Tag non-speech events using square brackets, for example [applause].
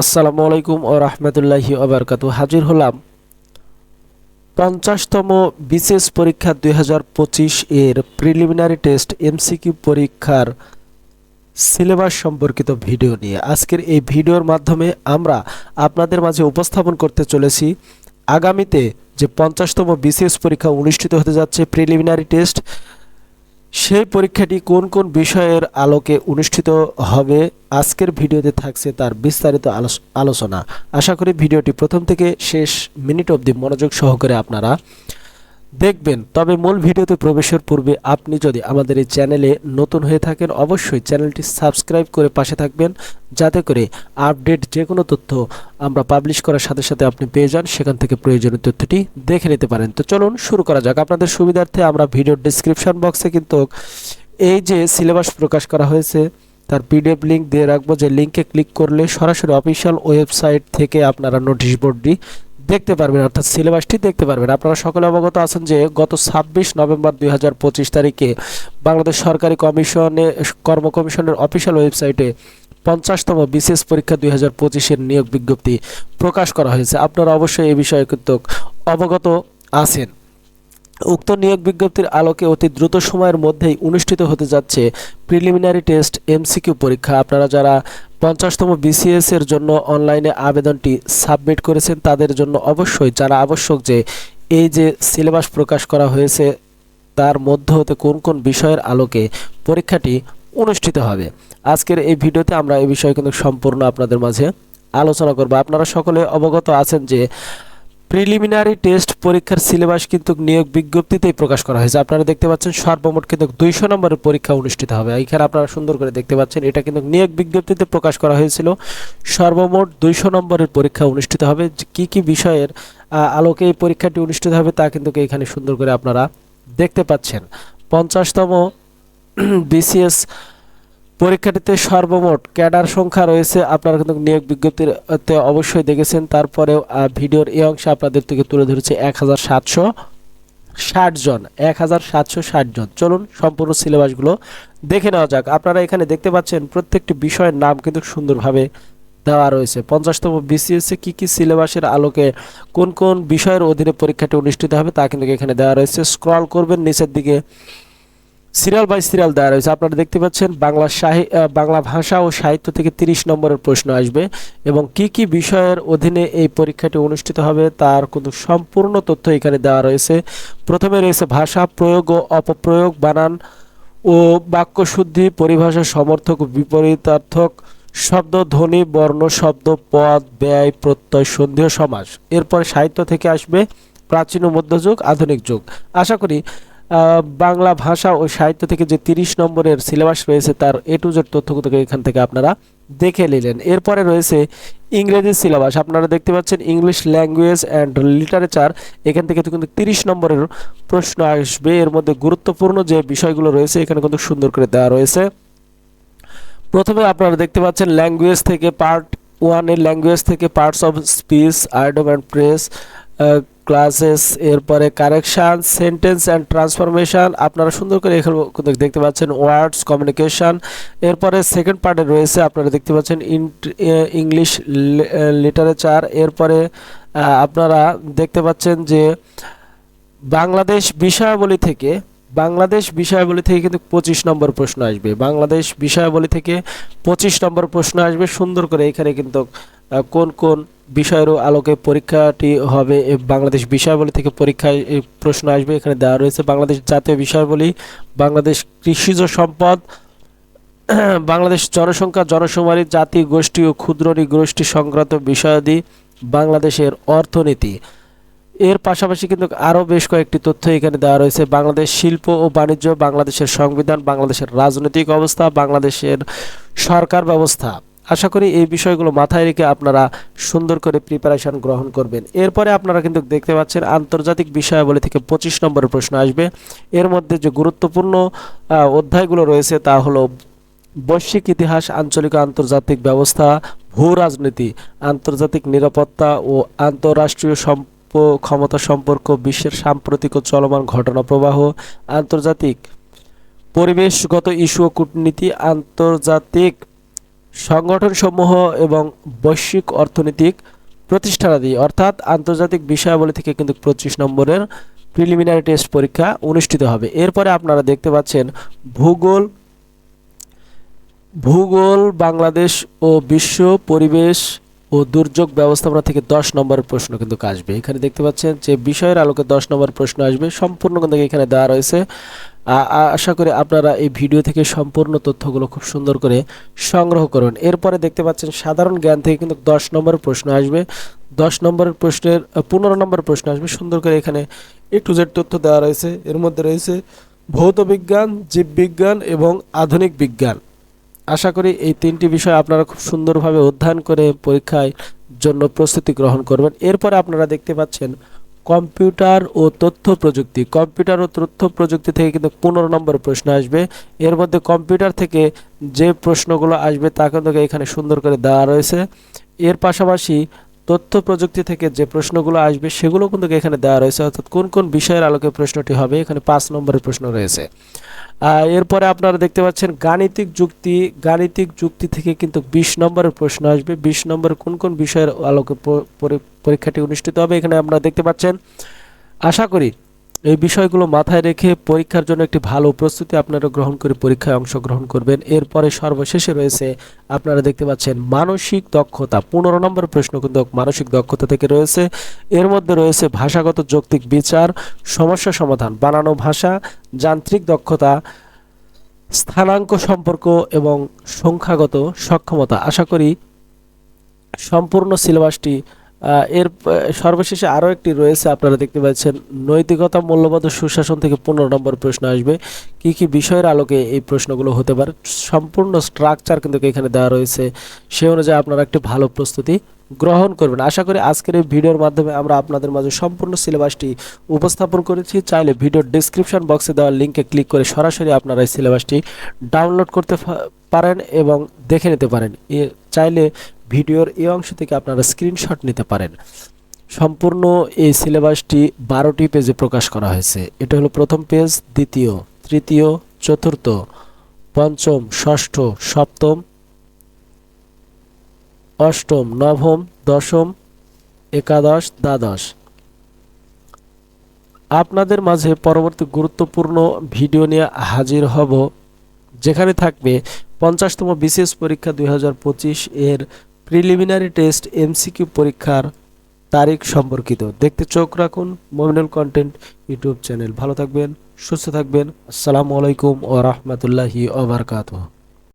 আসসালামু আলাইকুম ও রহমতুল্লাহি ওবরকাত হাজির হলাম পঞ্চাশতম বিশেষ পরীক্ষা দু হাজার পঁচিশ এর প্রিলিমিনারি টেস্ট এমসিকিউ পরীক্ষার সিলেবাস সম্পর্কিত ভিডিও নিয়ে। আজকের এই ভিডিওর মাধ্যমে আমরা আপনাদের মাঝে উপস্থাপন করতে চলেছি। আগামীতে যে পঞ্চাশতম বিশেষ পরীক্ষা অনুষ্ঠিত হতে যাচ্ছে প্রিলিমিনারি টেস্ট সেই পরীক্ষাটি কোন কোন বিষয়ের আলোকে অনুষ্ঠিত হবে, আজকের ভিডিওতে থাকছে তার বিস্তারিত আলোচ- আলোচনা। আশা করি ভিডিওটি প্রথম থেকে শেষ মিনিট অবধি মনোযোগ সহকারে আপনারা দেখবেন। তবে মূল ভিডিওতে প্রবেশের পূর্বে আপনি যদি আমাদের এই চ্যানেলে নতুন হয়ে থাকেন, অবশ্যই চ্যানেলটি সাবস্ক্রাইব করে পাশে থাকবেন। যাতে করে আপডেট যে কোনো তথ্য আমরা পাবলিশ করার সাথে সাথে আপনি পেয়ে যান, সেখান থেকে প্রয়োজনীয় তথ্যটি দেখে নিতে পারেন। তো চলুন শুরু করা যাক। আপনাদের সুবিধার্থে আমরা ভিডিওর ডিসক্রিপশন বক্সে কিন্তু এই যে সিলেবাস প্রকাশ করা হয়েছে, তার পিডিএফ লিঙ্ক দিয়ে রাখব। যে লিঙ্কে ক্লিক করলে সরাসরি অফিসিয়াল ওয়েবসাইট থেকে আপনারা নোটিশ বোর্ডটি দেখতে পারবেন, অর্থাৎ সিলেবাসটি দেখতে পারবেন। আপনারা সকলে অবগত আছেন যে গত ছাব্বিশ নভেম্বর দু হাজার পঁচিশ তারিখে বাংলাদেশ সরকারি কমিশনে কর্ম কমিশনের অফিসিয়াল ওয়েবসাইটে পঞ্চাশতম বিশেষ পরীক্ষা দুই হাজার পঁচিশের নিয়োগ বিজ্ঞপ্তি প্রকাশ করা হয়েছে। আপনারা অবশ্যই এই বিষয়ে কিন্তু অবগত আছেন। উক্ত নিয়োগ বিজ্ঞপ্তির আলোকে অতি দ্রুত সময়ের মধ্যেই অনুষ্ঠিত হতে যাচ্ছে প্রিলিমিনারি টেস্ট এমসিকিউ পরীক্ষা। আপনারা যারা পঞ্চাশতম বিসিএস এর জন্য অনলাইনে আবেদনটি সাবমিট করেছেন তাদের জন্য অবশ্যই যারা আবশ্যক যে এই যে সিলেবাস প্রকাশ করা হয়েছে, তার মধ্য হতে কোন কোন বিষয়ের আলোকে পরীক্ষাটি অনুষ্ঠিত হবে। আজকের এই ভিডিওতে আমরা এই বিষয়ে কিন্তু সম্পূর্ণ আপনাদের মাঝে আলোচনা করব। আপনারা সকলে অবগত আছেন যে প্রিলিমিনারি টেস্ট পরীক্ষার সিলেবাস কিন্তু নিয়োগ বিজ্ঞপ্তিতেই প্রকাশ করা হয়েছে। আপনারা দেখতে পাচ্ছেন সর্বমোট কিন্তু দুইশো নম্বরের পরীক্ষা অনুষ্ঠিত হবে। এখানে আপনারা সুন্দর করে দেখতে পাচ্ছেন, এটা কিন্তু নিয়োগ বিজ্ঞপ্তিতে প্রকাশ করা হয়েছিল। সর্বমোট দুইশো নম্বরের পরীক্ষা অনুষ্ঠিত হবে। কি কি বিষয়ের আলোকে এই পরীক্ষাটি অনুষ্ঠিত হবে তা কিন্তু এখানে সুন্দর করে আপনারা দেখতে পাচ্ছেন। পঞ্চাশতম বিসিএস পরীক্ষাটিতে সর্বমোট ক্যাডার সংখ্যা রয়েছে। আপনারা কিন্তু নিয়োগ বিজ্ঞপ্তিতে অবশ্যই দেখেছেন। তারপরেও ভিডিওর এই অংশে আপনাদের থেকে তুলে ধরেছে এক হাজার সাতশো ষাট জন। এক হাজার সাতশো ষাট জন। চলুন সম্পূর্ণ সিলেবাসগুলো দেখে নেওয়া যাক। আপনারা এখানে দেখতে পাচ্ছেন প্রত্যেকটি বিষয়ের নাম কিন্তু সুন্দরভাবে দেওয়া রয়েছে। পঞ্চাশতম বিসিএস কী কী সিলেবাসের আলোকে কোন কোন বিষয়ের অধীনে পরীক্ষাটি অনুষ্ঠিত হবে তা কিন্তু এখানে দেওয়া রয়েছে। স্ক্রল করবেন, নিচের দিকে সিরিয়াল বাই সিরিয়াল দেওয়া রয়েছে। আপনারা দেখতে পাচ্ছেন বাংলা সাহি বাংলা ভাষা ও সাহিত্য থেকে তিরিশ নম্বরের প্রশ্ন আসবে এবং কি কি বিষয়ের অধীনে এই পরীক্ষাটি অনুষ্ঠিত হবে তার কিন্তু সম্পূর্ণ তথ্য এখানে দেওয়া রয়েছে। প্রথমে রয়েছে ভাষা প্রয়োগ ও অপপ্রয়োগ বানান ও বাক্যশুদ্ধি পরিভাষা সমর্থক, বিপরীতার্থক, শব্দ, ধ্বনি, বর্ণ, শব্দ, পদ, ব্যয়, প্রত্যয়, সন্দেহ, সমাস। এরপরে সাহিত্য থেকে আসবে প্রাচীন ও মধ্যযুগ, আধুনিক যুগ। আশা করি বাংলা ভাষা ও সাহিত্য থেকে যে তিরিশ নম্বরের সিলেবাস রয়েছে তার এ টু জেড তথ্যগুলো এখান থেকে আপনারা দেখে নিলেন। এরপরে রয়েছে ইংরেজি সিলেবাস। আপনারা দেখতে পাচ্ছেন ইংলিশ ল্যাঙ্গুয়েজ অ্যান্ড লিটারেচার এখান থেকে কিন্তু তিরিশ নম্বরের প্রশ্ন আসবে। এর মধ্যে গুরুত্বপূর্ণ যে বিষয়গুলো রয়েছে এখানে কিন্তু সুন্দর করে দেওয়া রয়েছে। প্রথমে আপনারা দেখতে পাচ্ছেন ল্যাঙ্গুয়েজ থেকে পার্ট ওয়ানের ল্যাঙ্গুয়েজ থেকে parts of speech idiom and press classes এরপরে কারেকশন সেন্টেন্স অ্যান্ড ট্রান্সফরমেশন আপনারা সুন্দর করে এখানে দেখতে পাচ্ছেন ওয়ার্ডস কমিউনিকেশন এরপরে সেকেন্ড পার্টে রয়েছে, আপনারা দেখতে পাচ্ছেন ইংলিশ লিটারেচার এরপরে আপনারা দেখতে পাচ্ছেন যে বাংলাদেশ বিষয়াবলী থেকে, বাংলাদেশ বিষয়াবলী থেকে কিন্তু পঁচিশ নম্বর প্রশ্ন আসবে। বাংলাদেশ বিষয়াবলী থেকে পঁচিশ নম্বর প্রশ্ন আসবে। সুন্দর করে এখানে কিন্তু কোন কোন বিষয়ের আলোকে পরীক্ষাটি হবে বাংলাদেশ বিষয়াবলী থেকে পরীক্ষায় প্রশ্ন আসবে, এখানে দেওয়া রয়েছে বাংলাদেশ জাতীয় বিষয়াবলী, বাংলাদেশ কৃষিজ সম্পদ, [clears throat] বাংলাদেশ জনসংখ্যা জনশুমারি জাতি গোষ্ঠী ও ক্ষুদ্র গোষ্ঠী সংক্রান্ত বিষয়াদি, বাংলাদেশের অর্থনীতি। এর পাশাপাশি কিন্তু আরও বেশ কয়েকটি তথ্য এখানে দেওয়া রয়েছে। বাংলাদেশ শিল্প ও বাণিজ্য, বাংলাদেশের সংবিধান, বাংলাদেশের রাজনৈতিক অবস্থা, বাংলাদেশের সরকার ব্যবস্থা। আশা করি এই বিষয়গুলো মাথায় রেখে আপনারা সুন্দর করে প্রিপারেশন গ্রহণ করবেন। এরপরে আপনারা কিন্তু দেখতে পাচ্ছেন আন্তর্জাতিক বিষয়াবলী থেকে পঁচিশ নম্বরের প্রশ্ন আসবে। এর মধ্যে যে গুরুত্বপূর্ণ অধ্যায়গুলো রয়েছে তা হলো বৈশ্বিক ইতিহাস, আঞ্চলিক আন্তর্জাতিক ব্যবস্থা, ভূ রাজনীতি, আন্তর্জাতিক নিরাপত্তা ও আন্তঃরাষ্ট্রীয় সম্প, ক্ষমতা সম্পর্ক, বিশ্বের সাম্প্রতিক ও চলমান ঘটনা প্রবাহ আন্তর্জাতিক পরিবেশগত ইস্যু ও কূটনীতি, আন্তর্জাতিক সংগঠনসমূহ এবং বৈশ্বিক অর্থনৈতিক প্রতিষ্ঠানাদি, অর্থাৎ আন্তর্জাতিক বিষয়াবলী থেকে কিন্তু পঁচিশ নম্বরের প্রিলিমিনারি টেস্ট পরীক্ষা অনুষ্ঠিত হবে। এরপরে আপনারা দেখতে পাচ্ছেন ভূগোল ভূগোল, বাংলাদেশ ও বিশ্ব পরিবেশ ও দুর্যোগ ব্যবস্থাপনা থেকে দশ নম্বরের প্রশ্ন কিন্তু আসবে। এখানে দেখতে পাচ্ছেন যে বিষয়ের আলোকে দশ নম্বর প্রশ্ন আসবে। সম্পূর্ণ কিন্তু এখানে দেওয়া রয়েছে। আশা করি আপনারা এই ভিডিও থেকে সম্পূর্ণ তথ্যগুলো খুব সুন্দর করে সংগ্রহ করবেন এরপরে দেখতে পাচ্ছেন সাধারণ জ্ঞান থেকে কিন্তু দশ নম্বরের প্রশ্ন আসবে। দশ নম্বরের প্রশ্নের পনেরো নম্বর প্রশ্ন আসবে। সুন্দর করে এখানে এ টু জেড তথ্য দেওয়া রয়েছে। এর মধ্যে রয়েছে ভৌত বিজ্ঞান জীববিজ্ঞান এবং আধুনিক বিজ্ঞান। আশা করি এই তিনটি বিষয় আপনারা খুব সুন্দরভাবে অধ্যয়ন করে পরীক্ষায় জন্য প্রস্তুতি গ্রহণ করবেন। এরপরে আপনারা দেখতে পাচ্ছেন কম্পিউটার ও তথ্য প্রযুক্তি। কম্পিউটার ও তথ্য প্রযুক্তি থেকে কিন্তু পনেরো নম্বর প্রশ্ন আসবে। এর মধ্যে কম্পিউটার থেকে যে প্রশ্নগুলো আসবে তা কিন্তু এখানে সুন্দর করে দেওয়া রয়েছে। এর পাশাপাশি তথ্য প্রযুক্তি থেকে যে প্রশ্নগুলো আসবে, সেগুলো কিন্তু এখানে দেওয়া রয়েছে। অর্থাৎ কোন কোন বিষয়ের আলোকে প্রশ্নটি হবে, এখানে পাঁচ নম্বরের প্রশ্ন রয়েছে। এরপরে আপনারা দেখতে পাচ্ছেন, গাণিতিক যুক্তি গাণিতিক যুক্তি থেকে কিন্তু বিশ নম্বরের প্রশ্ন আসবে। বিশ নম্বর কোন কোন বিষয়ের আলোকে পরীক্ষাটি অনুষ্ঠিত হবে, এখানে আপনারা দেখতে পাচ্ছেন। আশা করি এই বিষয়গুলো মাথায় রেখে পরীক্ষার জন্য একটি ভালো প্রস্তুতি আপনারা গ্রহণ করে পরীক্ষায় অংশগ্রহণ করবেন। এরপরে সর্বশেষে রয়েছে আপনারা দেখতে পাচ্ছেন মানসিক দক্ষতা। পনেরো নম্বর প্রশ্ন কিন্তু মানসিক দক্ষতা থেকে রয়েছে। এর মধ্যে রয়েছে ভাষাগত যৌক্তিক বিচার, সমস্যা সমাধান, বানানো ভাষা, যান্ত্রিক দক্ষতা, স্থানাঙ্ক সম্পর্ক এবং সংখ্যাগত সক্ষমতা। আশা করি সম্পূর্ণ সিলেবাসটি এর সর্বশেষে আরও একটি রয়েছে, আপনারা দেখতে পাচ্ছেন, নৈতিকতা মূল্যবোধ সুশাসন থেকে পনেরো নম্বর প্রশ্ন আসবে। কি কি বিষয়ের আলোকে এই প্রশ্নগুলো হতে পারে? সম্পূর্ণ স্ট্রাকচার কিন্তু এখানে দেওয়া রয়েছে। সে অনুযায়ী আপনারা একটি ভালো প্রস্তুতি গ্রহণ করবেন। আশা করি আজকের এই ভিডিওর মাধ্যমে আমরা আপনাদের মাঝে সম্পূর্ণ সিলেবাসটি উপস্থাপন করেছি। চাইলে ভিডিওর ডিসক্রিপশন বক্সে দেওয়া লিঙ্কে ক্লিক করে সরাসরি আপনারা এই সিলেবাসটি ডাউনলোড করতে পারেন এবং দেখে নিতে পারেন। চাইলে ভিডিওর এই অংশ থেকে আপনারা স্ক্রিনশট নিতে পারেন। সম্পূর্ণ এই সিলেবাসটি বারোটি পেজে প্রকাশ করা হয়েছে। এটা হলো প্রথম পেজ, দ্বিতীয়, তৃতীয়, চতুর্থ, পঞ্চম, ষষ্ঠ, সপ্তম, অষ্টম, নবম, দশম, একাদশ, দ্বাদশ। আপনাদের মাঝে পরবর্তী গুরুত্বপূর্ণ ভিডিও নিয়ে হাজির হব, যেখানে থাকবে পঞ্চাশতম বিশেষ পরীক্ষা দুই হাজার পঁচিশ এর প্রিলিমিনারি টেস্ট এমসিকিউ পরীক্ষার তারিখ সম্পর্কিত। দেখতে চোখ রাখুন মোমিনুল কন্টেন্ট ইউটিউব চ্যানেল। ভালো থাকবেন, সুস্থ থাকবেন। আসসালামু আলাইকুম ও রহমতুল্লাহি ওবরকাতুহ